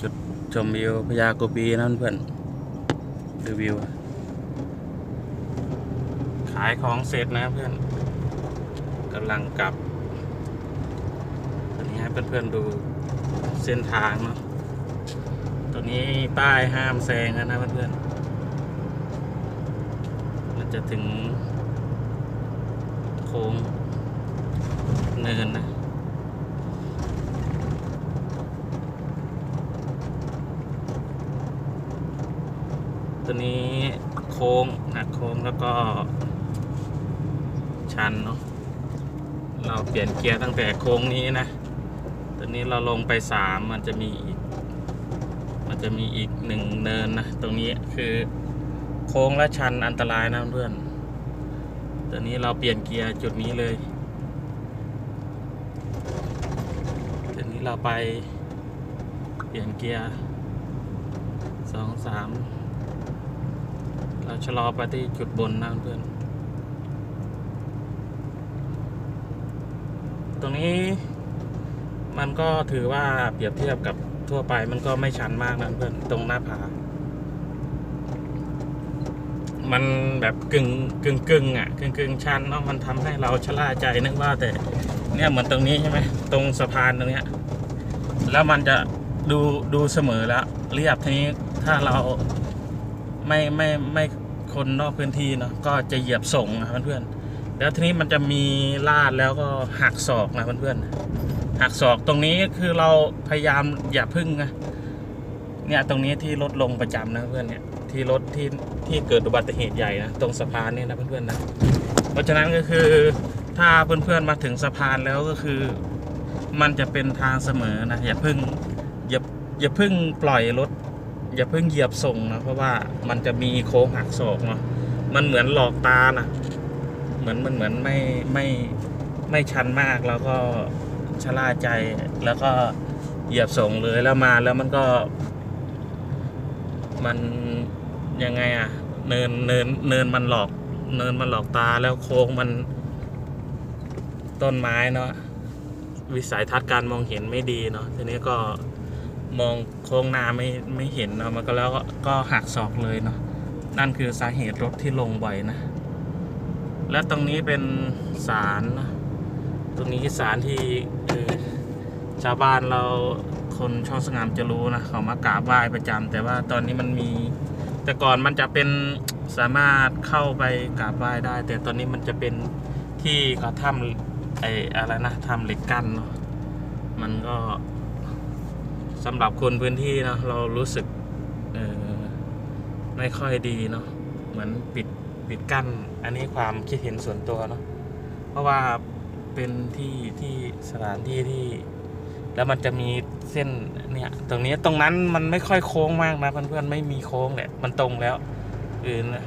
จุดชมวิวพญาโกปีนั่นเพื่อนดูวิว ขายของเสร็จนะเพื่อนกำลังกลับตอนนี้ให้เพื่อนๆดูเส้นทางเนาะตัวนี้ป้ายห้ามแซงนะนะเพื่อนๆมันจะถึงโค้งเนินนะ ตัวนี้โค้งหักโค้งแล้วก็ชันเนาะเราเปลี่ยนเกียร์ตั้งแต่โค้งนี้นะ ตัวนี้เราลงไปสามมันจะมีอีก มันจะมีอีกหนึ่งเนินนะ ตรงนี้คือโค้งและชันอันตรายนะเพื่อน ตัวนี้เราเปลี่ยนเกียร์จุดนี้เลย ตัวนี้เราไปเปลี่ยนเกียร์สองสาม เราชะลอไปที่จุดบนนะเพื่อน ตรงนี้มันก็ถือว่าเปรียบเทียบกับทั่วไปมันก็ไม่ชันมากนะเพื่อนตรงหน้าผา มันแบบกึ่งกึ่งกึ่งอะกึ่งกึ่งชันเนาะมันทำให้เราชะล่าใจนึกว่าแต่ เนี่ยเหมือนตรงนี้ใช่ไหมตรงสะพานตรงเนี้ย แล้วมันจะดูดูเสมอแล้วเรียบทีนี้ถ้าเราไม่ไม่ไม่ คนนอกพื้นที่เนาะก็จะเหยียบส่งนะเพื่อนๆแล้วทีนี้มันจะมีลาดแล้วก็หักศอกนะเพื่อนๆหักศอกตรงนี้คือเราพยายามอย่าพึ่งนะเนี่ยตรงนี้ที่รถลงประจำนะเพื่อนเนี่ยที่รถที่ที่เกิดอุบัติเหตุใหญ่นะตรงสะพานนี่นะเพื่อนๆนะเพราะฉะนั้นก็คือถ้าเพื่อนๆมาถึงสะพานแล้วก็คือ มันจะเป็นทางเสมอนะอย่าพึ่งอย่าอย่าพึ่งปล่อยรถ อย่าเพึ่งเหยียบส่งนะ เพราะว่ามันจะมีโค้งหักศอกเนาะมันเหมือนหลอกตานะเหมือนมันเหมือนไม่ไม่ไม่ชันมากแล้วก็ชะล่าใจแล้วก็เหยียบส่งเลยแล้วมาแล้วมันก็ มันยังไงอะเนินเนินเนินมันหลอก เนินมันหลอกตาแล้วโค้งมัน ต้นไม้เนาะวิสัยทัศน์การมองเห็นไม่ดีเนาะทีนี้ก็ มองโค้งหน้าไม่ไม่เห็นเนาะมันก็แล้วก็กหักศอกเลยเนาะนั่นคือสาเหตุรถที่ลงบ่อยนะ และตรงนี้เป็นศาลนะตรงนี้ศาลที่ชาวบ้านเราคนช่องสงามจะรู้นะเขามากราบไหว้ประจำแต่ว่าตอนนี้มันมี แต่ก่อนมันจะเป็นสามารถเข้าไปกราบไหว้ได้ แต่ตอนนี้มันจะเป็นที่เขาทำไอ้อะไรนะทำเหล็กกั้นเนาะมันก็ สำหรับคนพื้นที่เนาะเรารู้สึกไม่ค่อยดีเนาะเหมือนปิดปิดกั้น อันนี้ความคิดเห็นส่วนตัวเนาะเพราะว่าเป็นที่ที่สถานที่ที่ แล้วมันจะมีเส้นเนี่ยตรงนี้ตรงนั้นมันไม่ค่อยโค้งมากนะเพื่อนๆไม่มีโค้งแหละมันตรงแล้วอื่นนะ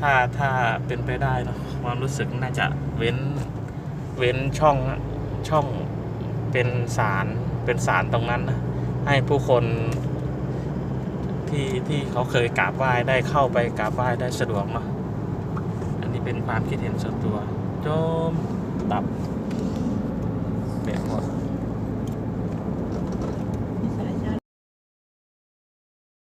ถ้าถ้าเป็นไปได้เนอะความรู้สึกน่าจะเว้นเว้นช่องช่องเป็นสารเป็นสารตรงนั้นนะ ให้ผู้คนที่ที่เขาเคยกราบไหว้ได้เข้าไปกราบไหว้ได้สะดวกเนาะอันนี้เป็นความคิดเห็นส่วนตัว โจมตับ